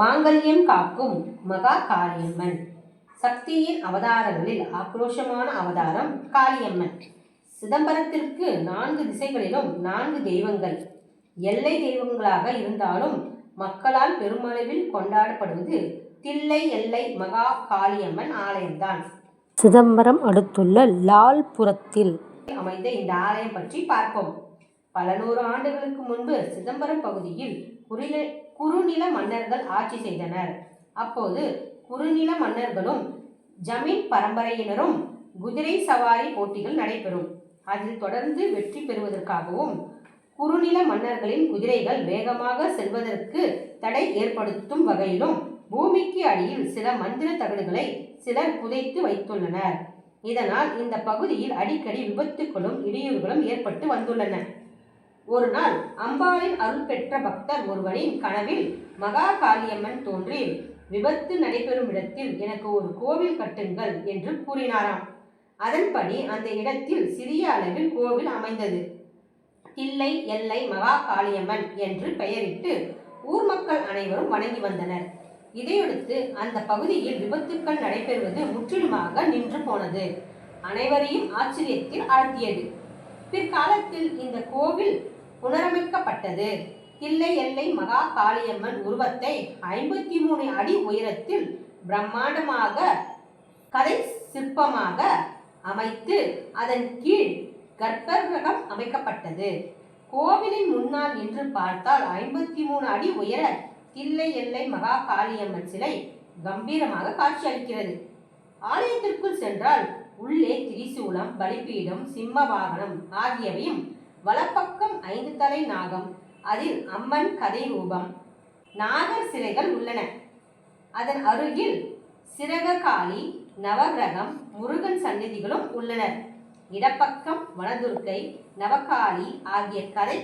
மாங்கல்யம் காக்கும் மகா காளியம்மன் சக்தியின் அவதாரங்களில் ஆக்ரோஷமான அவதாரம் காளியம்மன். சிதம்பரத்திற்கு நான்கு திசைகளிலும் நான்கு தெய்வங்கள். எல்லை தெய்வங்களாக இருந்தாலும் மக்களால் பெருமளவில் கொண்டாடப்படுவது தில்லை எல்லை மகா காளியம்மன் ஆலயம்தான். சிதம்பரம் அடுத்துள்ள லால்புரத்தில் அமைந்த இந்த ஆலயம் பற்றி பார்ப்போம். பல நூறு ஆண்டுகளுக்கு முன்பு சிதம்பரம் பகுதியில் குறுநில குறுநில மன்னர்கள் ஆட்சி செய்தனர். அப்போது குறுநில மன்னர்களும் ஜமீன் பரம்பரையினரும் குதிரை சவாரி போட்டிகள் நடைபெறும். அதில் தொடர்ந்து வெற்றி பெறுவதற்காகவும் குறுநில மன்னர்களின் குதிரைகள் வேகமாக செல்வதற்கு தடை ஏற்படுத்தும் வகையிலும் பூமிக்கு அடியில் சில மந்திர தகடுகளை சிலர் புதைத்து வைத்துள்ளனர். இதனால் இந்த பகுதியில் அடிக்கடி விபத்துகளும் இடையூறுகளும் ஏற்பட்டு வந்துள்ளன. ஒரு நாள் அம்பாளின் அருள் பெற்ற பக்தர் ஒருவரின் கனவில் மகா காளியம்மன் தோன்றி விபத்து நடைபெறும் இடத்தில் எனக்கு ஒரு கோவில் கட்டுங்கள் என்று கூறினாராம். அதன்படி அந்த இடத்தில் சிறிய அளவில் கோவில் அமைந்தது. தில்லை எல்லை மகா காளியம்மன் என்று பெயரிட்டு ஊர் மக்கள் அனைவரும் வணங்கி வந்தனர். இதையடுத்து அந்த பகுதியில் விபத்துக்கள் நடைபெறுவது முற்றிலுமாக நின்று போனது. அனைவரையும் ஆச்சரியத்தில் ஆழ்த்தியது. பிற்காலத்தில் இந்த கோவில் புனரமைக்கப்பட்டது. தில்லை எல்லை மகா காளியம்மன் உருவத்தை ஐம்பத்தி மூணு அடி உயரத்தில் பிரம்மாண்டமாக கதை சிற்பமாக அமைத்து அதன் கீழ் கர்ப்பகிரகம் அமைக்கப்பட்டது. கோவிலின் முன்னால் நின்று பார்த்தால் ஐம்பத்தி மூணு அடி உயர தில்லை எல்லை மகா காளியம்மன் சிலை கம்பீரமாக காட்சியளிக்கிறது. ஆலயத்திற்குள் சென்றால் உள்ளே திரிசூலம் பலிபீடம் சிம்ம வாகனம் ஆகியவையும் வலப்பக்கம் ஐந்து தலை நாகம் அதில் அம்மன் கதை ரூபம். நாகர் சிலைகள் உள்ளன. அதன் அருகில் சிறககாளி நவகிரகம் முருகன் சந்நிதிகளும் உள்ளனர் இடப்பக்கம் வனதுர்க்கை நவகாளி ஆகிய கதை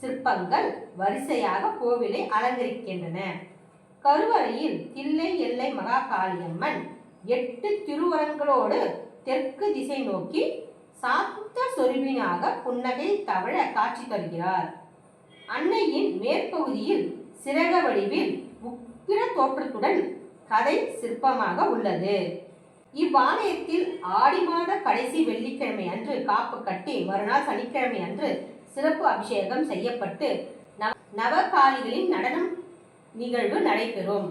சிற்பங்கள் வரிசையாக கோவிலை அலங்கரிக்கின்றன. கருவறையில் தில்லை எல்லை மகா காளியம்மன் எட்டு திருவரங்களோடு தெற்கு திசை நோக்கி சாத்த சொருவினாக புன்னகை தவழ காட்சி தருகிறார். அன்னையின் மேற்பகுதியில் சிறக வடிவில் உக்கிர தோற்றத்துடன் கதை சிற்பமாக உள்ளது. இவ்வாலயத்தில் ஆடி மாத கடைசி வெள்ளிக்கிழமை அன்று காப்பு கட்டி மறுநாள் சனிக்கிழமை அன்று சிறப்பு அபிஷேகம் செய்யப்பட்டு நவ நவகாலிகளின் நடனம் நிகழ்வு நடைபெறும்.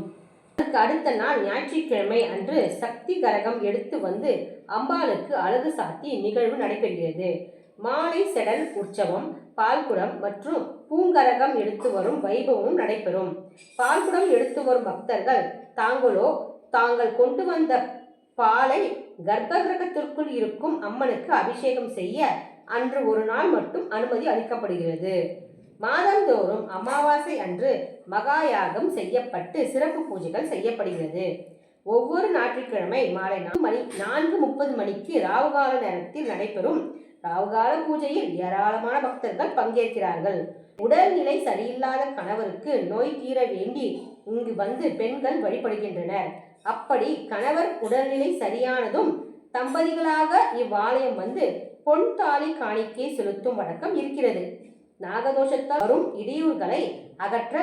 அதற்கு அடுத்த நாள் ஞாயிற்றுக்கிழமை அன்று சக்தி கரகம் எடுத்து வந்து அம்பாளுக்கு அழகு சாத்தி நிகழ்வு நடைபெறுகிறது. மாலை செடல் உற்சவம் பால்குடம் மற்றும் பூங்கரகம் எடுத்து வரும் வைபவமும் நடைபெறும். பால்குடம் எடுத்து வரும் பக்தர்கள் தாங்களோ தாங்கள் கொண்டு வந்த பாலை கர்ப்பகிரகத்திற்குள் இருக்கும் அம்மனுக்கு அபிஷேகம் செய்ய அன்று ஒரு நாள் மட்டும் அனுமதி அளிக்கப்படுகிறது. மாதந்தோறும் அமாவாசை அன்று மகாயாகம் செய்யப்பட்டு சிறப்பு பூஜைகள் செய்யப்படுகிறது. ஒவ்வொரு ஞாயிற்றுக்கிழமை மாலை நான்கு மணி நான்கு முப்பது மணிக்கு ராவுகால நேரத்தில் நடைபெறும் ராவுகால பூஜையில் ஏராளமான பக்தர்கள் பங்கேற்கிறார்கள். உடல்நிலை சரியில்லாத கணவருக்கு நோய் தீர வேண்டி இங்கு வந்து பெண்கள் வழிபடுகின்றனர். அப்படி கணவர் உடல்நிலை சரியானதும் தம்பதிகளாக இவ்வாலயம் வந்து பொன் தாலி காணிக்கை செலுத்தும் வழக்கம் இருக்கிறது. நாகதோஷத்தால் வரும் இடையூறுகளை அகற்ற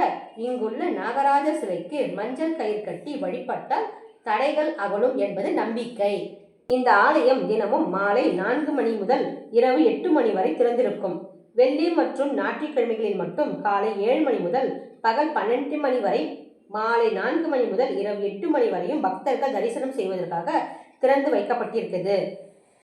இங்குள்ள நாகராஜ சிலைக்கு மஞ்சள் கயிறு கட்டி வழிபட்டால் தடைகள் அகலும் என்பது நம்பிக்கை. இந்த ஆலயம் தினமும் மாலை நான்கு மணி முதல் இரவு எட்டு மணி வரை திறந்திருக்கும். வெள்ளி மற்றும் ஞாயிற்றுக்கிழமைகளில் மட்டும் காலை ஏழு மணி முதல் பகல் பன்னெண்டு மணி வரை மாலை நான்கு மணி முதல் இரவு எட்டு மணி வரையும் பக்தர்கள் தரிசனம் செய்வதற்காக திறந்து வைக்கப்பட்டிருக்கிறது.